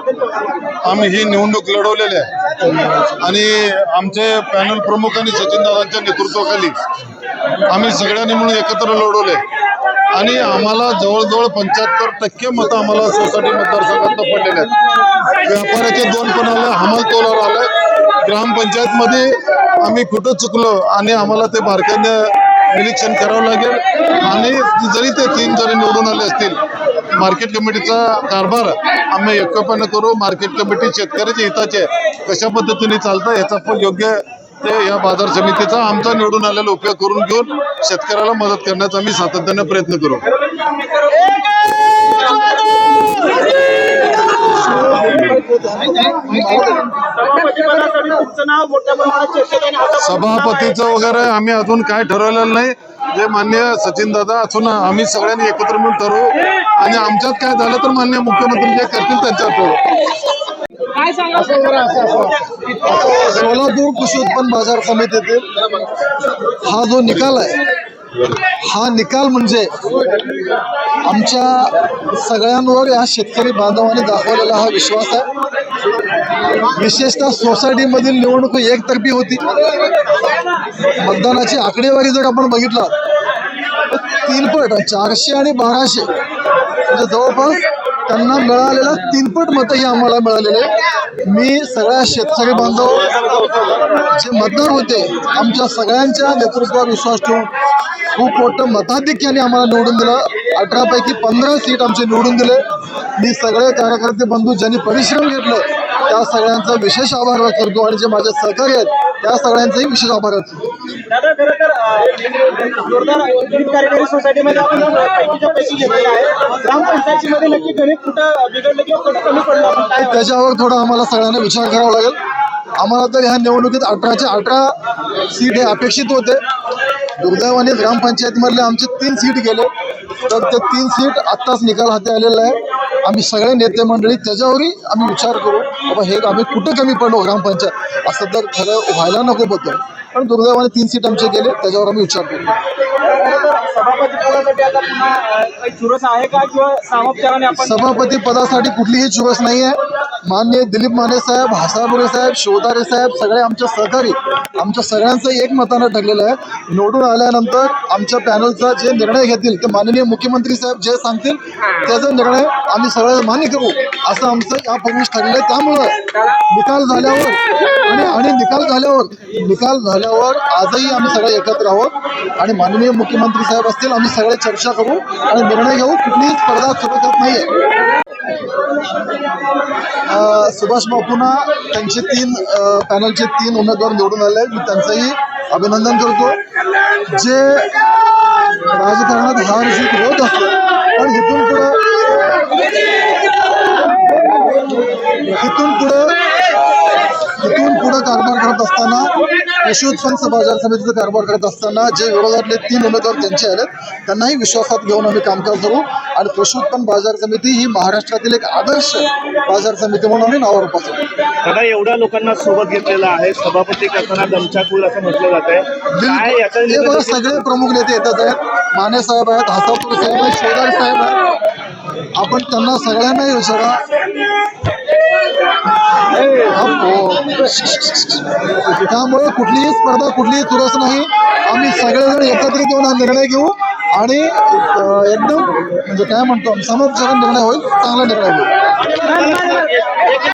आम्ही ही निवडणूक लढवलेली आहे. आणि आमचे पॅनल प्रमुख आणि सचिन दादांच्या नेतृत्वाखाली आम्ही सगळ्यांनी म्हणून एकत्र लढवले. आणि आम्हाला जवळजवळ पंच्याहत्तर टक्के मतं आम्हाला सोसायटी मतदारसंघात पडलेले आहेत. व्यापाऱ्याचे दोन पण आलं हमाल तोलावर आलं. ग्रामपंचायतमध्ये आम्ही कुठं चुकलो आणि आम्हाला ते बारकाईने निरीक्षण करावं लागेल. आणि जरी ते तीन जरी निवडून आले असतील मार्केट कमिटीचा कारभार आम्ही एकपानं करू. मार्केट कमिटी शेतकऱ्याच्या हिताचे कशा पद्धतीने चालतं याचा पण योग्य ते या बाजार समितीचा आमचा निवडून आलेला उपयोग करून घेऊन शेतकऱ्याला मदत करण्याचा आम्ही सातत्याने प्रयत्न करू. सभापतीपदासाठी तुमचं नाव मोठ्या प्रमाणात चर्चेत आहे आणि आता सभापतीचं वगैरे आम्ही अजून काय ठरवलेलं नाही. जे मान्य सचिन दादा असून आम्ही सगळ्यांनी एकत्र मिळून ठरवू. आणि आमच्यात काय झालं तर मान्य मुख्यमंत्री जे करतील त्यांच्यावर ठरवू. काय सांगा? सोलापूर कृषी उत्पन्न बाजार समितीतील हा जो निकाल आहे हा निकाल म्हणजे आमच्या सगळ्यांवर या शेतकरी बांधवांनी दाखवलेला हा विश्वास आहे. विशेषतः सोसायटीमधील निवडणूक एकतर्फी होती. मतदानाची आकडेवारी जर आपण बघितला तर तीनपट चारशे आणि बाराशे. म्हणजे जवळपास त्यांना मिळालेला तीनपट मतं ही आम्हाला मिळालेले. मी सगळ्या शेतकरी बांधव जे मतदार होते आमच्या सगळ्यांच्या नेतृत्वावर विश्वास ठेवून खूप मोठं मताधिक्याने आम्हाला निवडून दिलं. अठरापैकी पंधरा सीट आमचे निवडून दिले. मी सगळे कार्यकर्ते बंधू ज्यांनी परिश्रम घेतलं त्या सगळ्यांचा विशेष आभार करतो आणि जे माझे सहकारी आहेत त्या सगळ्यांचाही विशेष आभार करतो. दादा खरं तर अं, जोरदार गणित कार्यकारी सोसायटीमध्ये आपण पैकीच्या पैकी घेतलेला आहे. ग्रामपंचायतीमध्ये नक्की गणित कुठं बिघडलं किंवा कुठं कमी पडलं आपण काय वाटतं? त्याच्यावर थोडा आम्हाला सगळ्यांना विचार करावा लागेल. आम्हाला तर ह्या निवडणुकीत अठराचे अठरा सीट हे अपेक्षित होते. दुर्दैवाने ग्रामपंचायतीमधले आमचे तीन सीट गेले. तर ते तीन सीट आत्ताच निकाल हाती आलेला आहे. आम्ही सगळे नेते मंडळी त्याच्यावरही आम्ही विचार करू बाबा हे आम्ही कुठं कमी पडलो ग्रामपंचायत? असं तर खरं व्हायला नको होतं पण दुर्दैवाने तीन सीट आमचे गेले त्याच्यावर आम्ही विचार करू. खरं तर सभापती पदासाठी आता पुन्हा अं, काही चुरस आहे का? किंवा सामोपचाराने आपण सभापती पदासाठी कुठलीही चुरस नाही आहे मान्य दिलीप माने साहेब हासाबुरे साहेब शोधारे साहेब सगळे आमचे सहकारी आमच्या सगळ्यांचं एक मतानं ठरलेलं आहे. निवडून आल्यानंतर आमच्या पॅनलचा जे निर्णय घेतील ते माननीय मुख्यमंत्री साहेब जे सांगतील त्याचा निर्णय आम्ही सगळे मान्य करू असं आमचं यापूर्वीच ठरलेलं आहे. त्यामुळं निकाल झाल्यावर आणि आणि निकाल झाल्यावर निकाल झाल्यावर आजही आम्ही सगळे एकत्र आहोत आणि माननीय मुख्यमंत्री साहेब असतील आम्ही सगळे चर्चा करू आणि निर्णय घेऊ. कुठलीही स्पर्धा सुरू होत नाहीये. सुभाष बापूंना त्यांचे तीन पॅनलचे तीन उमेदवार निवडून आले मी त्यांचंही अभिनंदन करतो. जे राजकारणात हार जीत होत असतो पण इथून पुढं इथून पुढं पुढं कारभार करत असताना कृषी उत्पन्न बाजार समितीचा कारभार करत असताना जे विरोधातले तीन उमेदवार त्यांचे आलेत त्यांनाही विश्वासात घेऊन आम्ही कामकाज करू आणि कृषी उत्पन्न बाजार समिती ही महाराष्ट्रातील एक आदर्श बाजार समिती म्हणून आम्ही नावावर पाहतो. एवढ्या लोकांना सोबत घेतलेलं आहे सभापती करताना दमछाकूल असं म्हटलं जात आहे. हे सगळे प्रमुख नेते येतात आहेत. माने साहेब आहेत हासापूर साहेब आहेत शेजार साहेब आहेत. आपण त्यांना सगळ्यांनाही विचारा. त्यामुळे कुठलीही स्पर्धा कुठलीही तुरस नाही. आम्ही सगळेजण एकत्रित येऊन हा निर्णय घेऊ आणि एकदम म्हणजे काय म्हणतो समोर निर्णय होईल चांगला निर्णय होईल.